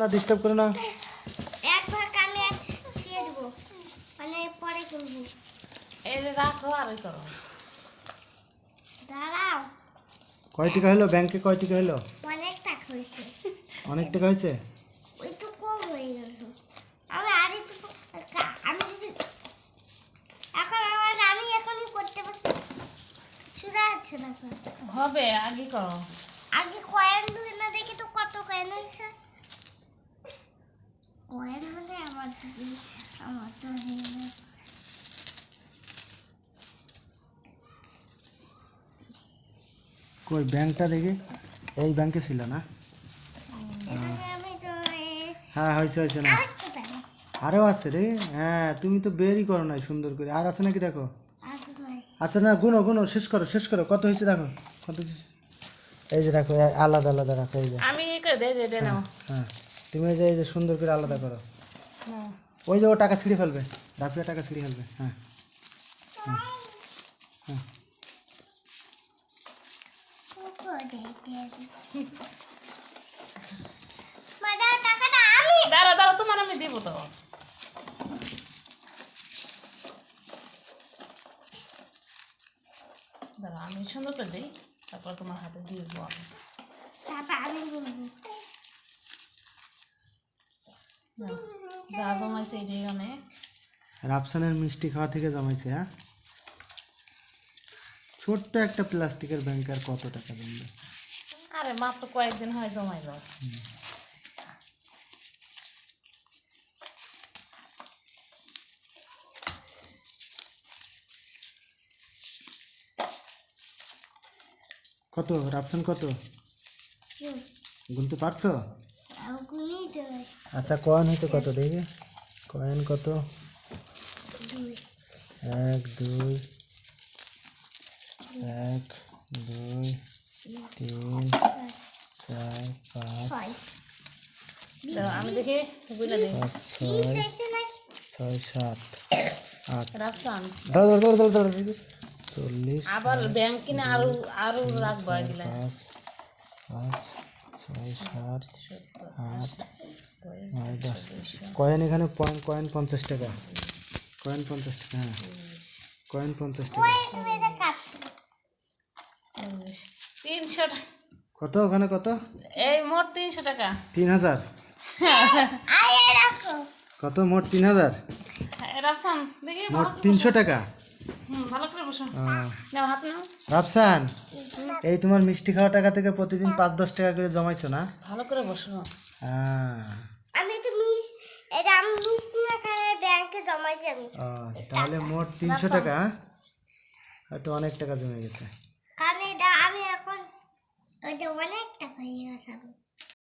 না ডিস্টার্ব করো না। এক ভাগ আমি দিয়ে দেবো। মানে পরে কিনবো এই রাখো আর ওই করো। দাঁড়াও। কয় টাকা হলো? ব্যাংকে কয় টাকা হলো? অনেক টাকা হয়েছে। অনেক টাকা হয়েছে? ওই তো কম হয়ে গেল। আমি আর একটু আমি যদি এখন আমার আমি এখনই করতে পারছি। সুদা আছে না হবে আগে করো। আগে কয়েন দুই না দেখি তো কত কয়েন হয়েছে কয়েন হলে আমার তো হয়ে। কই ব্যাংকটা দেখি? এই ব্যাংকে ছিল না? হ্যাঁ হয়েছে হয়েছে না। আরও আছে রে। হ্যাঁ তুমি তো বেরই করো নাই সুন্দর করে। আর আছে নাকি দেখো? আচ্ছা না গুনো গুনো শেষ করো শেষ করো। কত হয়েছে দেখো? কত? এই যে রাখো এ- আলাদা আলাদা রাখো এই যে। আমি করে নাও। হ্যাঁ। তুমি এই যে এই যে সুন্দর করে আলাদা করো। ওই যে ও টাকা ছিঁড়ে ফেলবে। রাফিয়া টাকা ছিঁড়ে ফেলবে। হ্যাঁ। মানে টাকাটা আমি দাঁড়া দাঁড়া তোমার আমি দিব তো। দাঁড়া আমি সুন্দর করে দিই তারপর তোমার হাতে দিয়ে দেবো আমি। তারপর আমি বলব। নাও। যা জমাইছে এটাই অনেক। রাফসানের মিষ্টি খাওয়া থেকে জমাইছে হ্যাঁ? ছোট্ট একটা প্লাস্টিকের ব্যাংক আর কত টাকা জমবে আরে মাত্র কয়েকদিন হয় জমাইব কত? রাফসান কত? গুনতে পারছ? আচ্ছা কয়েন হয়েছে কত? দেখি। কয়েন কত? এক দুই এক দুই তিন চার পাঁচ আমি দেখি ছয় সাত আট। ধরো ধরো ধরো ধরো ধরো চল্লিশ আবার ব্যাংক কিনে আরও আরও রাখব পাঁচ পাঁচ ছয় সাত আট নয় দশ কয়েন এখানে পয়েন্ট কয়েন পঞ্চাশ টাকা। কয়েন পঞ্চাশ টাকা হ্যাঁ। কয়েন পঞ্চাশ টাকা। তিনশো টাকা। কত ওখানে কত? এই মোট তিনশো টাকা। তিন হাজার। কত? মোট তিন হাজার? মোট তিনশো টাকা। হুম ভালো করে বসো আহ, নাও হাত নাও। রাফসান এই তোমার মিষ্টি খাওয়া টাকা থেকে প্রতিদিন পাঁচ দশ টাকা করে জমাইছো না? ভালো করে বসো। হ্যাঁ। আমি তো মিস এটা আমি মিস না করে ব্যাংকে জমাইছি আমি। তাহলে মোট তিনশো টাকা হ্যাঁ? হয়তো অনেক টাকা জমে গেছে। কারণ এটা আমি এখন ওইটা অনেক টাকা হয়ে গেছে। আমি